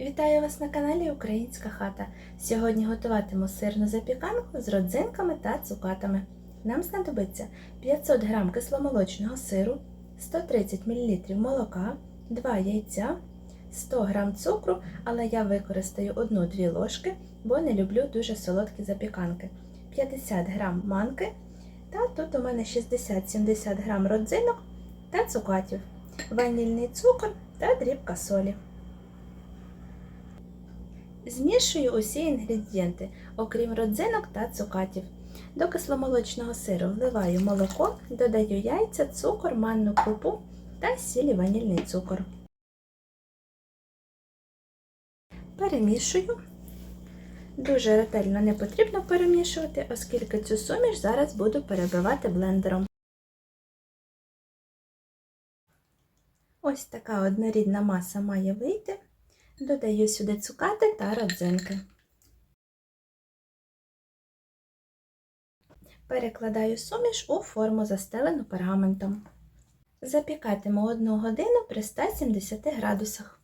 Вітаю вас на каналі Українська хата. Сьогодні готуватиму сирну запіканку з родзинками та цукатами. Нам знадобиться 500 г кисломолочного сиру, 130 мл молока, 2 яйця, 100 г цукру, але я використаю 1-2 ложки, бо не люблю дуже солодкі запіканки, 50 г манки та тут у мене 60-70 г родзинок та цукатів, ванільний цукор та дрібка солі. Змішую усі інгредієнти, окрім родзинок та цукатів. До кисломолочного сиру вливаю молоко, додаю яйця, цукор, манну крупу та сіль ванільний цукор. Перемішую. Дуже ретельно не потрібно перемішувати, оскільки цю суміш зараз буду перебивати блендером. Ось така однорідна маса має вийти. Додаю сюди цукати та родзинки. Перекладаю суміш у форму, застелену пергаментом. Запікатиму 1 годину при 170 градусах.